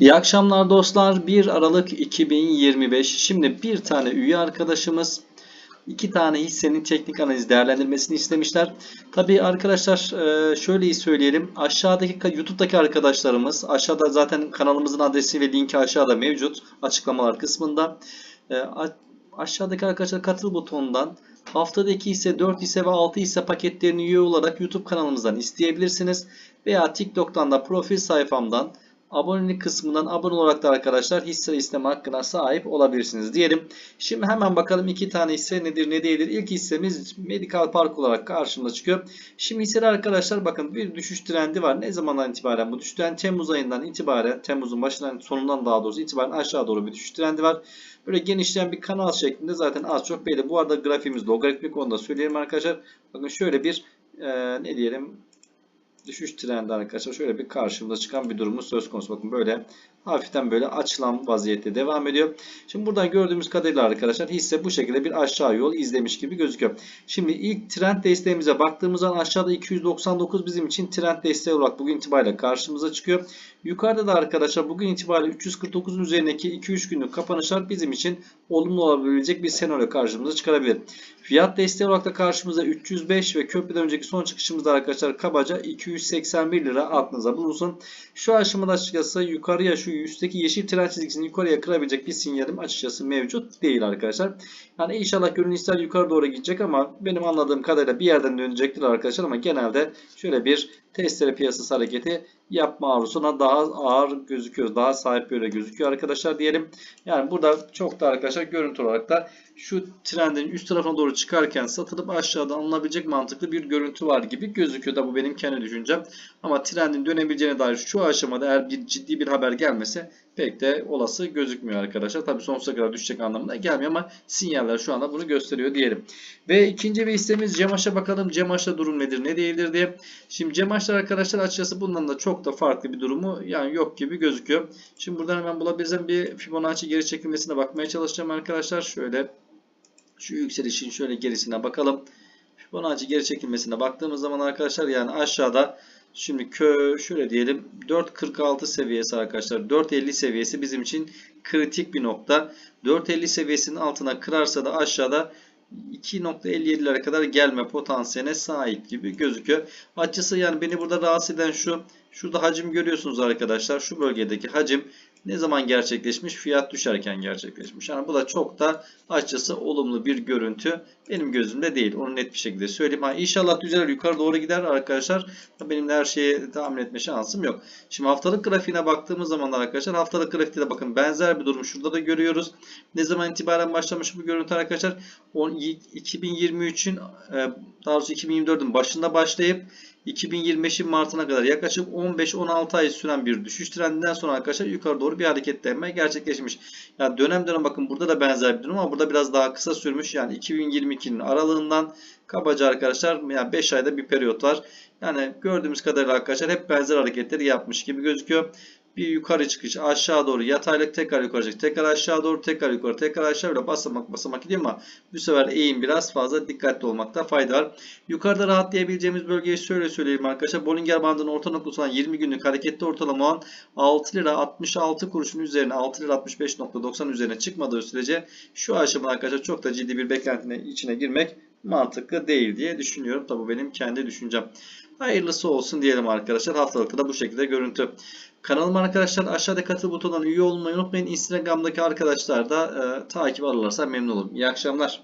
İyi akşamlar dostlar. 1 Aralık 2025. Şimdi bir tane üye arkadaşımız iki tane hissenin teknik analiz değerlendirmesini istemişler. Tabii arkadaşlar e, şöyle söyleyelim. Aşağıdaki YouTube'daki arkadaşlarımız aşağıda zaten kanalımızın adresi ve linki aşağıda mevcut açıklamalar kısmında. E, Aşağıdaki arkadaşlar katıl butonundan haftadaki ise 4 hisse ve 6 hisse paketlerini üye olarak YouTube kanalımızdan isteyebilirsiniz. Veya TikTok'tan da profil sayfamdan abonelik kısmından abone olarak da arkadaşlar hisse isteme hakkına sahip olabilirsiniz diyelim. Şimdi hemen bakalım iki tane hisse nedir ne değildir. İlk hissemiz Medical Park olarak karşımıza çıkıyor. Şimdi hisseler arkadaşlar bakın bir düşüş trendi var. Ne zamandan itibaren bu düşüş trendi? Temmuz ayından itibaren Temmuz'un başından sonundan daha doğrusu itibaren aşağı doğru bir düşüş trendi var. Böyle genişleyen bir kanal şeklinde zaten az çok belli. Bu arada grafiğimiz logaritmik onu da söyleyelim arkadaşlar. Bakın şöyle bir e, ne diyelim düşüş trendi arkadaşlar. Şöyle bir karşımıza çıkan bir durumu söz konusu. Bakın böyle hafiften böyle açılan vaziyette devam ediyor. Şimdi buradan gördüğümüz kadarıyla arkadaşlar hisse bu şekilde bir aşağı yol izlemiş gibi gözüküyor. Şimdi ilk trend desteğimize baktığımız zaman aşağıda 299 bizim için trend desteği olarak bugün itibariyle karşımıza çıkıyor. Yukarıda da arkadaşlar bugün itibariyle 349'un üzerindeki 2-3 günlük kapanışlar bizim için olumlu olabilecek bir senaryo karşımıza çıkarabilir. Fiyat desteği olarak da karşımıza 305 ve köprüden önceki son çıkışımızda arkadaşlar kabaca 281 lira aklınıza bulunsun. Şu aşamada açıkçası yukarıya şu üstteki yeşil trend çizgisini yukarıya kırabilecek bir sinyalim açıkçası mevcut değil arkadaşlar. Yani inşallah görün ister yukarı doğru gidecek ama benim anladığım kadarıyla bir yerden dönecektir arkadaşlar ama genelde şöyle bir testere piyasası hareketi yapma arzusuna daha ağır gözüküyor. Daha sahip böyle gözüküyor arkadaşlar diyelim. Yani burada çok da arkadaşlar görüntü olarak da şu trendin üst tarafına doğru çıkarken satılıp aşağıda alınabilecek mantıklı bir görüntü var gibi gözüküyor da bu benim kendi düşüncem. Ama trendin dönebileceğine dair şu aşamada eğer bir ciddi bir haber gelmese pek de olası gözükmüyor arkadaşlar. Tabi sonsuza kadar düşecek anlamına gelmiyor ama sinyaller şu anda bunu gösteriyor diyelim. Ve ikinci bir hissemiz Cemaş'a bakalım. Cemaş'ta durum nedir ne değildir diye. Şimdi Cemaş'ta arkadaşlar açıkçası bundan da çok da farklı bir durumu yani yok gibi gözüküyor. Şimdi buradan hemen bulabileceğim bir Fibonacci geri çekilmesine bakmaya çalışacağım arkadaşlar. Şöyle şu yükselişin şöyle gerisine bakalım. Fibonacci geri çekilmesine baktığımız zaman arkadaşlar yani aşağıda şimdi kö şöyle diyelim 4.46 seviyesi arkadaşlar 4.50 seviyesi bizim için kritik bir nokta. 4.50 seviyesinin altına kırarsa da aşağıda 2.57'lere kadar gelme potansiyeline sahip gibi gözüküyor. Açısı yani beni burada rahatsız eden şu şurada hacim görüyorsunuz arkadaşlar. Şu bölgedeki hacim ne zaman gerçekleşmiş? Fiyat düşerken gerçekleşmiş. Yani bu da çok da açıkçası olumlu bir görüntü benim gözümde değil. Onu net bir şekilde söyleyeyim. Ha, inşallah düzelir yukarı doğru gider arkadaşlar. Benim de her şeyi tahmin etme şansım yok. Şimdi haftalık grafiğine baktığımız zaman da arkadaşlar haftalık grafikte de bakın benzer bir durum şurada da görüyoruz. Ne zaman itibaren başlamış bu görüntü arkadaşlar? 2023'ün daha doğrusu 2024'ün başında başlayıp 2025'in Mart'ına kadar yaklaşık 15-16 ay süren bir düşüş trendinden sonra arkadaşlar yukarı doğru bir hareketlenme gerçekleşmiş. Yani dönem dönem bakın burada da benzer bir durum ama burada biraz daha kısa sürmüş. Yani 2022'nin aralığından kabaca arkadaşlar yani 5 ayda bir periyot var. Yani gördüğümüz kadarıyla arkadaşlar hep benzer hareketleri yapmış gibi gözüküyor. Bir yukarı çıkış aşağı doğru yataylık tekrar yukarı çıkış tekrar aşağı doğru tekrar yukarı tekrar aşağı böyle basamak basamak gidiyor ama bu sefer eğim biraz fazla dikkatli olmakta fayda var. Yukarıda rahatlayabileceğimiz bölgeyi şöyle söyleyeyim arkadaşlar. Bollinger bandının orta noktası olan 20 günlük hareketli ortalama olan 6 lira 66 kuruşun üzerine 6 lira 65.90 üzerine çıkmadığı sürece şu aşamada arkadaşlar çok da ciddi bir beklentinin içine girmek mantıklı değil diye düşünüyorum. Tabi bu benim kendi düşüncem. Hayırlısı olsun diyelim arkadaşlar. Haftalıkta da bu şekilde görüntü. Kanalıma arkadaşlar aşağıda katıl butonundan üye olmayı unutmayın. Instagram'daki arkadaşlar da e, takip alırlarsa memnun olurum. İyi akşamlar.